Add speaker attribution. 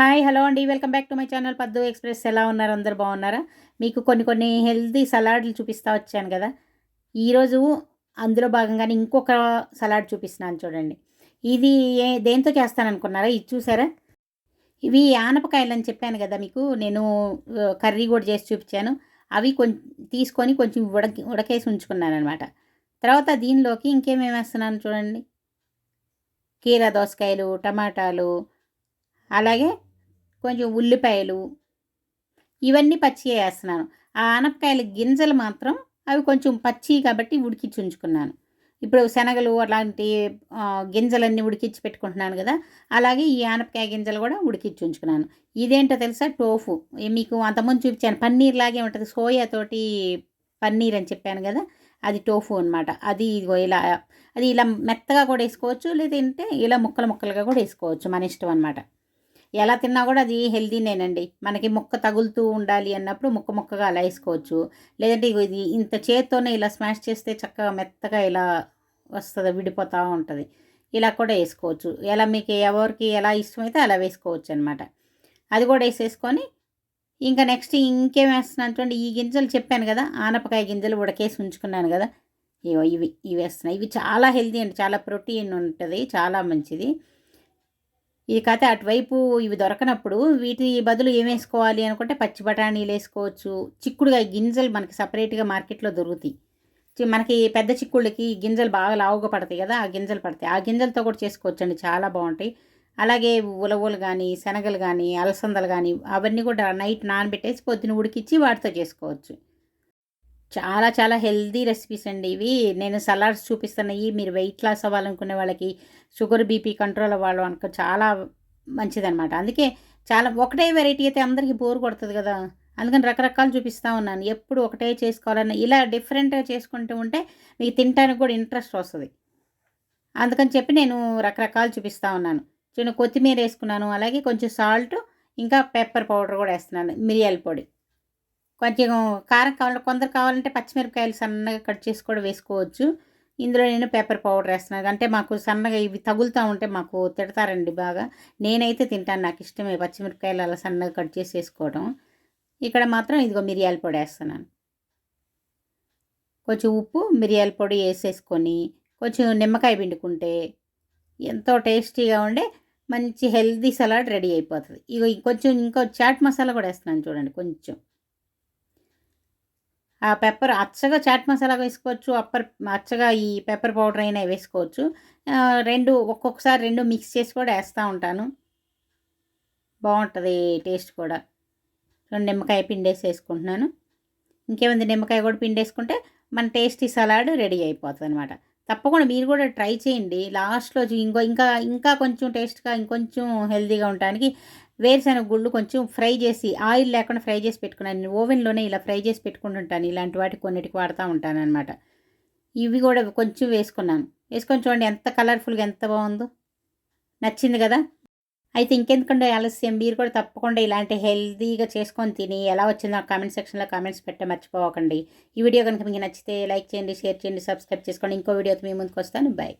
Speaker 1: Hi hello అండి. Welcome back to my channel. Paddu express ఎలా ఉన్నారు? అందరు బాగున్నారా? మీకు కొన్ని కొన్ని హెల్తీ సలాడ్లు చూపిస్తూ వచ్చాను కదా. ఈరోజు అందులో భాగంగానే ఇంకొక సలాడ్ చూపిస్తున్నాను చూడండి. ఇది ఏ దేంతో చేస్తాను అనుకున్నారా ఇది చూసారా? ఇవి ఆనపకాయలు అని చెప్పాను కదా మీకు. నేను కర్రీ కూడా చేసి చూపించాను. అవి కొంచెం తీసుకొని కొంచెం ఉడకి ఉడకేసి ఉంచుకున్నాను అనమాట తర్వాత దీనిలోకి ఇంకేమేమి వేస్తున్నాను చూడండి. కీరా దోసకాయలు టమాటాలు అలాగే కొంచెం ఉల్లిపాయలు ఇవన్నీ పచ్చి వేస్తున్నాను ఆ ఆనపకాయల గింజలు మాత్రం అవి కొంచెం పచ్చి కాబట్టి ఉడికించి ఉంచుకున్నాను. ఇప్పుడు శనగలు అలాంటి గింజలన్నీ ఉడికించి పెట్టుకుంటున్నాను కదా అలాగే ఈ ఆనపకాయ గింజలు కూడా ఉడికించి ఉంచుకున్నాను. ఇదేంటో తెలుసా? టోఫు. మీకు అంతకుముందు చూపించాను. పన్నీర్ లాగే ఉంటుంది. సోయా తోటి పన్నీర్ అని చెప్పాను కదా అది టోఫు అనమాట అది ఇదిగో ఇలా అది ఇలా మెత్తగా కూడా వేసుకోవచ్చు లేదంటే ఇలా ముక్కలు ముక్కలుగా కూడా వేసుకోవచ్చు మన ఇష్టం అనమాట ఎలా తిన్నా కూడా అది హెల్దీనేనండి మనకి ముక్క తగులుతూ ఉండాలి అన్నప్పుడు ముక్క ముక్కగా అలా వేసుకోవచ్చు. లేదంటే ఇది ఇంత చేత్తోనే ఇలా స్మాష్ చేస్తే చక్కగా మెత్తగా ఇలా వస్తుంది విడిపోతూ ఉంటుంది. ఇలా కూడా వేసుకోవచ్చు. ఎలా మీకు ఎవరికి ఎలా ఇష్టమైతే అలా వేసుకోవచ్చు అనమాట అది కూడా వేసేసుకొని ఇంకా నెక్స్ట్ ఇంకేం వేస్తున్నాను చూడండి. ఈ గింజలు చెప్పాను కదా ఆనపకాయ గింజలు ఉడకేసి ఉంచుకున్నాను కదా. ఇవి ఇవి వేస్తున్నాయి ఇవి చాలా హెల్దీ అండి. చాలా ప్రోటీన్ ఉంటుంది చాలా మంచిది. ఈ కథ అటువైపు ఇవి దొరకనప్పుడు వీటి బదులు ఏం వేసుకోవాలి అనుకుంటే పచ్చి బఠానీలు వేసుకోవచ్చు. చిక్కుడుగా గింజలు మనకి సపరేట్గా మార్కెట్లో దొరుకుతాయి. మనకి పెద్ద చిక్కుళ్ళకి గింజలు బాగా లావుగా పడతాయి కదా ఆ గింజలు పడతాయి. ఆ గింజలతో కూడా చేసుకోవచ్చు అండి చాలా బాగుంటాయి. అలాగే ఉలవలు కానీ శనగలు కానీ అలసందలు కానీ అవన్నీ కూడా నైట్ నానబెట్టేసి పొద్దున ఉడికిచ్చి వాటితో చేసుకోవచ్చు. చాలా చాలా హెల్దీ రెసిపీస్ అండి ఇవి. నేను సలాడ్స్ చూపిస్తున్నాయి మీరు వెయిట్ లాస్ అవ్వాలనుకునే వాళ్ళకి షుగర్ బీపీ కంట్రోల్ అవ్వాలి అనుకో చాలా మంచిదనమాట అందుకే చాలా ఒకటే వెరైటీ అయితే అందరికీ బోర్ కొడుతుంది కదా. అందుకని రకరకాలు చూపిస్తూ ఉన్నాను. ఎప్పుడు ఒకటే చేసుకోవాలన్న ఇలా డిఫరెంట్గా చేసుకుంటూ ఉంటే మీకు తినడానికి కూడా ఇంట్రెస్ట్ వస్తుంది. అందుకని చెప్పి నేను రకరకాలు చూపిస్తూ ఉన్నాను. చిన్న కొత్తిమీర వేసుకున్నాను అలాగే కొంచెం సాల్ట్ ఇంకా పెప్పర్ పౌడర్ కూడా వేస్తున్నాను మిరియాల పొడి. కొంచెం కారం కావాలి కొందరు కావాలంటే పచ్చిమిరపకాయలు సన్నగా కట్ చేసి కూడా వేసుకోవచ్చు. ఇందులో నేను పేపర్ పౌడర్ వేస్తున్నాను. అంటే మాకు సన్నగా ఇవి తగులుతూ ఉంటే మాకు తిడతారండి బాగా. నేనైతే తింటాను. నాకు ఇష్టమే పచ్చిమిరపకాయలు అలా సన్నగా కట్ చేసి వేసుకోవడం. ఇక్కడ మాత్రం ఇదిగో మిరియాల పొడి వేస్తున్నాను. కొంచెం ఉప్పు మిరియాల పొడి వేసేసుకొని కొంచెం నిమ్మకాయ పిండుకుంటే ఎంతో టేస్టీగా ఉండే మంచి హెల్దీ సలాడ్ రెడీ అయిపోతుంది. ఇగో కొంచెం ఇంకో చాట్ మసాలా కూడా వేస్తున్నాను చూడండి కొంచెం. ఆ పెప్పర్ అచ్చగా చాట్ మసాలా వేసుకోవచ్చు అప్పర్ అచ్చగా ఈ పెప్పర్ పౌడర్ అయినా వేసుకోవచ్చు. రెండు ఒక్కొక్కసారి రెండు మిక్స్ చేసి కూడా వేస్తూ ఉంటాను. బాగుంటుంది టేస్ట్ కూడా. రెండు నిమ్మకాయ పిండేసి వేసుకుంటున్నాను. ఇంకేముంది? నిమ్మకాయ కూడా పిండేసుకుంటే మన టేస్టీ సలాడ్ రెడీ అయిపోతుంది అనమాట తప్పకుండా మీరు కూడా ట్రై చేయండి. లాస్ట్లో ఇంకో ఇంకా ఇంకా కొంచెం టేస్ట్గా ఇంకొంచెం హెల్తీగా ఉండడానికి వేరుశనగ గుళ్ళు కొంచెం ఫ్రై చేసి ఆయిల్ లేకుండా ఫ్రై చేసి పెట్టుకున్నాను నేను ఓవెన్లోనే ఇలా ఫ్రై చేసి పెట్టుకుంటుంటాను ఇలాంటి వాటికి కొన్నిటికి వాడుతూ ఉంటాను అనమాట ఇవి కూడా కొంచెం వేసుకున్నాను. వేసుకొని చూడండి ఎంత కలర్ఫుల్గా ఎంత బాగుందో. నచ్చింది కదా? అయితే ఇంకెందుకంటే ఆలస్యం? మీరు కూడా తప్పకుండా ఇలాంటి హెల్తీగా చేసుకొని తిని ఎలా వచ్చిందో కామెంట్ సెక్షన్లో కామెంట్స్ పెట్టే మర్చిపోకండి ఈ వీడియో కనుక మీకు నచ్చితే లైక్ చేయండి షేర్ చేయండి సబ్స్క్రైబ్ చేసుకోండి. ఇంకో వీడియోతో మీ ముందుకు వస్తాను. బాయ్.